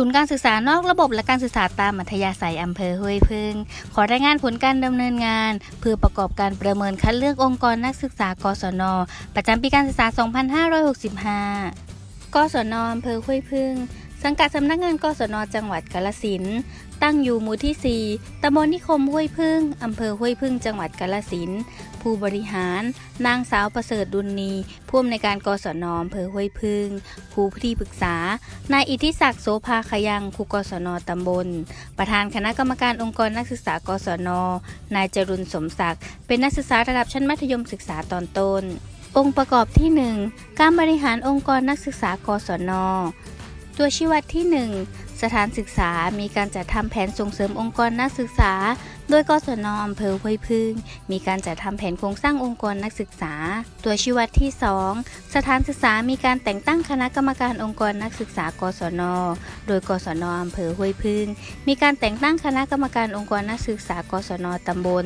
ศูนย์การศึกษานอกระบบและการศึกษาตามอัธยาศัยอำเภอห้วยพึ่ง ขอรายงานผลการดำเนินงาน เพื่อประกอบการประเมินคัดเลือกองค์กรนักศึกษากศน ประจำปีการศึกษา 2565 กศนอำเภอห้วยพึ่ง สังกัดสำนักงานกศนจังหวัดกาฬสินตั้งอยู่หมู่ที่ 4ตำบลนิคมห้วยพึ่งอำเภอห้วยพึ่งจังหวัดกาฬสินผู้บริหาร นางสาวประเสริฐดุลนีผู้อำนวยการกศนอำเภอห้วยพึ่งผู้ที่ปรึกษา นายอิทธิศักดิ์โสภาขยังครูกศนตำบล ประธานคณะกรรมการองค์กรนักศึกษากศน นายจรุนสมศักดิ์ เป็นนักศึกษาระดับชั้นมัธยมศึกษาตอนต้น องค์ประกอบที่ 1 การบริหารองค์กรนักศึกษากศน ตัวชี้วัดที่ 1 สถานศึกษามีการจัดทำแผนส่งเสริมองค์กรนักศึกษา โดยกศนอำเภอห้วยพึ่ง มีการจัดทำแผนโครงสร้างองค์กรนักศึกษา ตัวชี้วัดที่ 2 สถานศึกษามีการแต่งตั้งคณะกรรมการองค์กรนักศึกษากศน โดยกศนอำเภอห้วยพึ่ง มีการแต่งตั้งคณะกรรมการองค์กรนักศึกษากศนตำบล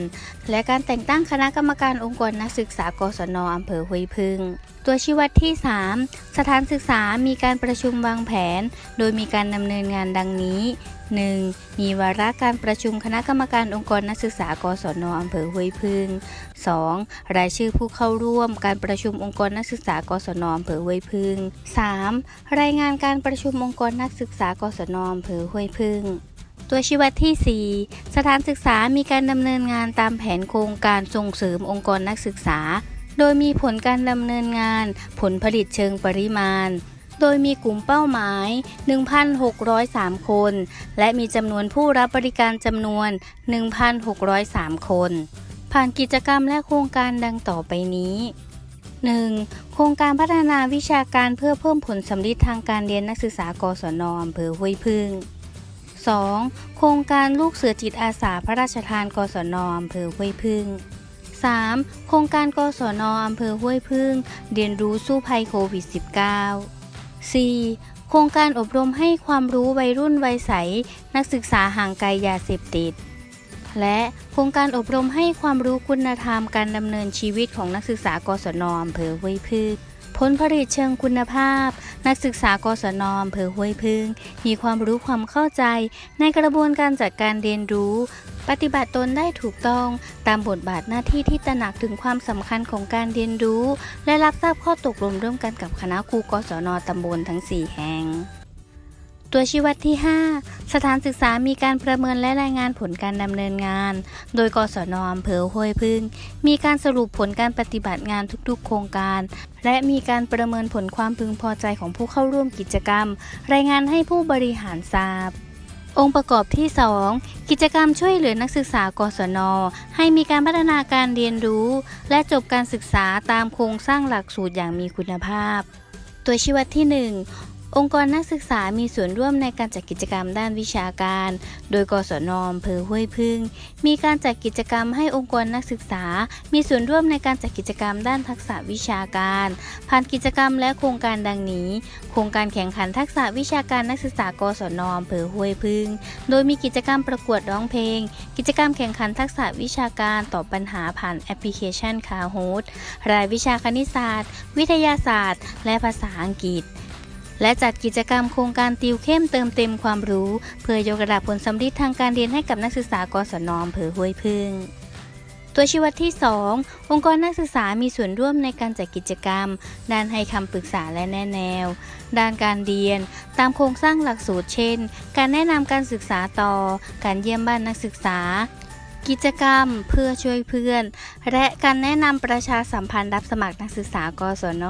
และการแต่งตั้งคณะกรรมการองค์กรนักศึกษากศนอำเภอห้วยพึ่งตัวชี้วัดที่ 3 สถานศึกษามีการประชุมวางแผน โดยมีการดำเนินงานดังนี้ 1. มีวาระการประชุมคณะกรรมการองค์กรนักศึกษากศนอำเภอห้วยพึ่ง 2. รายชื่อผู้เข้าร่วมการประชุมองค์กรนักศึกษากศนอำเภอห้วยพึ่ง 3. รายงานการประชุมองค์กรนักศึกษากศนอำเภอห้วยพึ่ง ตัวชี้วัดที่ 4 สถานศึกษามีการดำเนินงานตามแผนโครงการส่งเสริมองค์กรนักศึกษา โดยมีผลการดำเนินงาน ผลผลิตเชิงปริมาณ โดยมีกลุ่มเป้าหมาย 1,603 คน และมีจำนวนผู้รับบริการจำนวน 1,603 คน ผ่านกิจกรรมและโครงการดังต่อไปนี้ 1. โครงการพัฒนาวิชาการเพื่อเพิ่มผลสำลิดทางการเรียนนักศึกษากศนอำเภอห้วยพึ่ง 2. โครงการลูกเสือจิตอาสาพระราชทานกศนอำเภอห้วยพึ่ง 3. โครงการกศนอำเภอห้วยพึ่ง เรียนรู้สู้ภัยโควิด -19 4. โครงการอบรมให้ความรู้วัยรุ่นวัยใส นักศึกษาห่างไกลยาเสพติด และโครงการอบรมให้ความรู้คุณธรรมการดำเนินชีวิตของนักศึกษากศนอำเภอห้วยพึ่งผลผลิตเชิงคุณภาพ นักศึกษากศนอำเภอห้วยพึ่งมีความรู้ความเข้าใจในกระบวนการจัดการเรียนรู้ ปฏิบัติตนได้ถูกต้องตามบทบาทหน้าที่ที่ตระหนักถึงความสำคัญของการเรียนรู้ และรับทราบข้อตกลงร่วมกันกับคณะครูกศนตำบลทั้ง 4 แห่ง ตัวชี้วัดที่ 5 สถานศึกษามีการประเมินและรายงานผลการดำเนินงาน โดยกศนอำเภอห้วยพึ่ง มีการสรุปผลการปฏิบัติงานทุกๆ โครงการ และมีการประเมินผลความพึงพอใจของผู้เข้าร่วมกิจกรรม รายงานให้ผู้บริหารทราบ องค์ประกอบที่ 2 กิจกรรมช่วยเหลือนักศึกษากศน ให้มีการพัฒนาการเรียนรู้ และจบการศึกษาตามโครงสร้างหลักสูตรอย่างมีคุณภาพ ตัวชี้วัดที่ 1 องค์กรนักศึกษามีส่วนร่วมในการจัดกิจกรรมด้านวิชาการ โดยกศนอำเภอห้วยพึ่ง มีการจัดกิจกรรมให้องค์กรนักศึกษา มีส่วนร่วมในการจัดกิจกรรมด้านทักษะวิชาการ ผ่านกิจกรรมและโครงการดังนี้ โครงการแข่งขันทักษะวิชาการนักศึกษากศนอำเภอห้วยพึ่ง โดยมีกิจกรรมประกวดร้องเพลง กิจกรรมแข่งขันทักษะวิชาการตอบปัญหาผ่านแอปพลิเคชันคาโฮดรายวิชาคณิตศาสตร์ วิทยาศาสตร์ และภาษาอังกฤษ และจัดกิจกรรมโครงการติวเข้มเติมเต็มความรู้ เพื่อยกระดับผลสำลิดทางการเรียนให้กับนักศึกษากศนอำเภอห้วยพึ่งตัวชี้วัดที่ 2 องค์กรนักศึกษามีส่วนร่วมในการจัดกิจกรรม ด้านให้คำปรึกษาและแนะแนว ด้านการเรียน ตามโครงสร้างหลักสูตรเช่น การแนะนำการศึกษาต่อ การเยี่ยมบ้านนักศึกษา กิจกรรมเพื่อช่วยเพื่อน และการแนะนำประชาสัมพันธ์รับสมัครนักศึกษากศน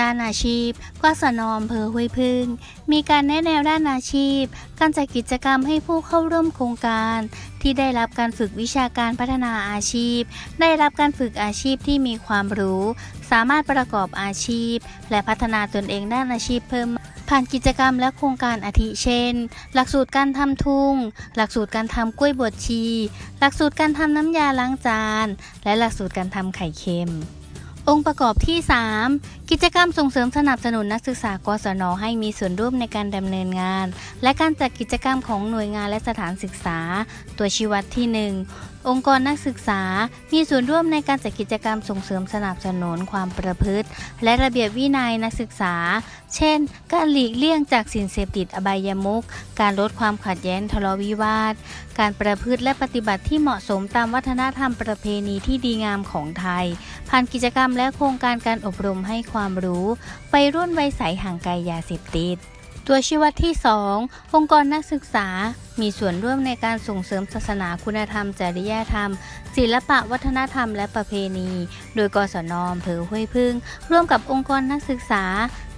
ด้านอาชีพกศนอำเภอห้วยพึ่ง มีการแนะแนวด้านอาชีพ การจัดกิจกรรมให้ผู้เข้าร่วมโครงการ ที่ได้รับการฝึกวิชาการพัฒนาอาชีพ ได้รับการฝึกอาชีพที่มีความรู้ สามารถประกอบอาชีพ และพัฒนาตนเองด้านอาชีพเพิ่มผ่านกิจกรรมและโครงการอาทิเช่น หลักสูตรการทำทุ่งหลักสูตรการทำกล้วยบวชชี หลักสูตรการทำน้ำยาล้างจาน และหลักสูตรการทำไข่เค็ม องค์ประกอบที่ 3 กิจกรรมส่งเสริมสนับสนุนนักศึกษากศนให้มีส่วนร่วมในการดำเนินงาน และการจัดกิจกรรมของหน่วยงานและสถานศึกษา ตัวชี้วัดที่ องค์กรนักศึกษา มีส่วนร่วมในการจัดกิจกรรมส่งเสริมสนับสนุนความประพฤติ และระเบียบวินัยนักศึกษา เช่น การหลีกเลี่ยงจากสิ่งเสพติดอบายมุข การลดความขัดแย้งทะเลาะวิวาท การประพฤติและปฏิบัติที่เหมาะสมตามวัฒนธรรมประเพณีที่ดีงามของไทย ผ่านกิจกรรมและโครงการการอบรมให้ความรู้ ไปรุ่นวัยใสห่างไกลยาเสพติด ตัวชี้วัดที่ 2 องค์กรนักศึกษา มีส่วนร่วมในการส่งเสริมศาสนาคุณธรรม จริยธรรม ศิลปะวัฒนธรรมและประเพณี โดยกศนอำเภอห้วยพึ่ง ร่วมกับองค์กรนักศึกษา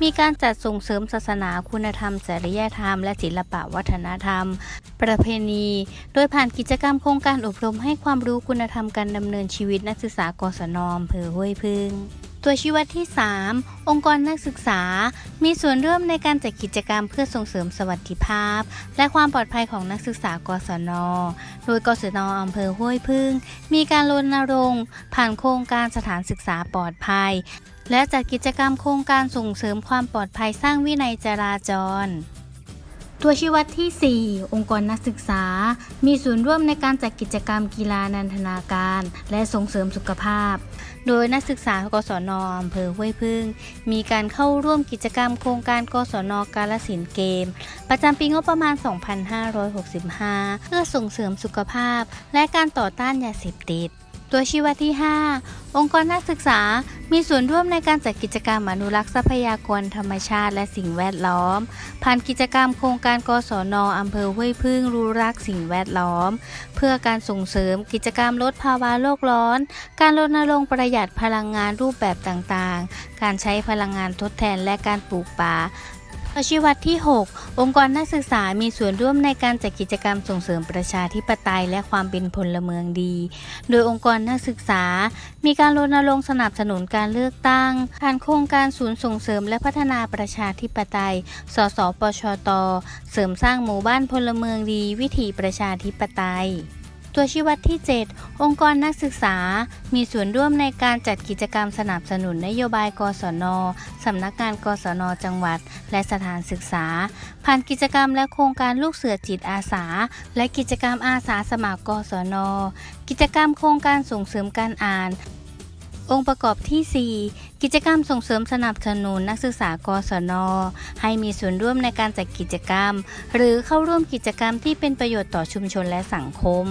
มีการจัดส่งเสริมศาสนาคุณธรรม จริยธรรม และศิลปะวัฒนธรรม ประเพณี โดยผ่านกิจกรรมโครงการอบรมให้ความรู้คุณธรรมการดำเนินชีวิตนักศึกษากศนอำเภอห้วยพึ่ง ตัวชี้วัดที่ 3 องค์กรนักศึกษา มีส่วนร่วมในการจัดกิจกรรมเพื่อส่งเสริมสวัสดิภาพ และความปลอดภัยของนักศึกษากศน โดยกศนอำเภอห้วยพึ่ง มีการรณรงค์ผ่านโครงการสถานศึกษาปลอดภัย และจัดกิจกรรมโครงการส่งเสริมความปลอดภัยสร้างวินัยจราจร ตัวชี้วัดที่ 4 องค์กรนักศึกษา มีส่วนร่วมในการจัดกิจกรรมกีฬานันทนาการ และส่งเสริมสุขภาพ โดยนักศึกษากศนอำเภอห้วยพึ่ง มีการเข้าร่วมกิจกรรมโครงการกศนกาลสินเกม ประจำปีงบประมาณ 2565 เพื่อส่งเสริมสุขภาพ และการต่อต้านยาเสพติด ตัวชี้วัดที่ 5 องค์กรนักศึกษา มีส่วนร่วมในการจัดกิจกรรมอนุรักษ์ทรัพยากรธรรมชาติและสิ่งแวดล้อม ผ่านกิจกรรมโครงการกศนอำเภอห้วยพึ่งรู้รักสิ่งแวดล้อม เพื่อการส่งเสริมกิจกรรมลดภาวะโลกร้อน การรณรงค์ประหยัดพลังงานรูปแบบต่างๆ การใช้พลังงานทดแทนและการปลูกป่าอาชีวัตที่ 6 องค์กรนักศึกษามีส่วนร่วมในการจัดกิจกรรมส่งเสริมประชาธิปไตยและความเป็นพลเมืองดี โดยองค์กรนักศึกษา มีการรณรงค์สนับสนุนการเลือกตั้ง ผ่านโครงการศูนย์ส่งเสริมและพัฒนาประชาธิปไตย สสปชต เสริมสร้างหมู่บ้านพลเมืองดี วิถีประชาธิปไตย ตัวชี้วัดที่ 7 องค์กรนักศึกษา มีส่วนร่วมในการจัดกิจกรรมสนับสนุนนโยบาย กศน สำนักงานกศน จังหวัด และสถานศึกษา ผ่านกิจกรรมและโครงการลูกเสือจิตอาสา และกิจกรรมอาสาสมัครกศน กิจกรรมโครงการส่งเสริมการอ่าน องค์ประกอบที่ 4 กิจกรรมส่งเสริมสนับสนุนนักศึกษากศน ให้มีส่วนร่วมในการจัดกิจกรรม หรือเข้าร่วมกิจกรรมที่เป็นประโยชน์ต่อชุมชนและสังคม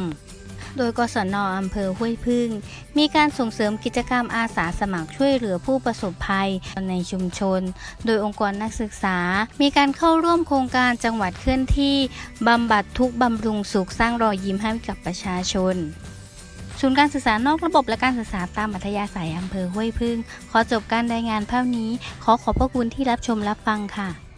โดยกศนอำเภอห้วยพึ่ง มีการส่งเสริมกิจกรรมอาสาสมัครช่วยเหลือผู้ประสบภัยในชุมชน โดยองค์กรนักศึกษา มีการเข้าร่วมโครงการจังหวัดเคลื่อนที่บำบัดทุกบำรุงสุขสร้างรอยยิ้มให้กับประชาชน ศูนย์การศึกษานอกระบบและการศึกษาตามอัธยาศัยอำเภอห้วยพึ่ง ขอจบการรายงานเท่านี้ ขอขอบพระคุณที่รับชมรับฟังค่ะ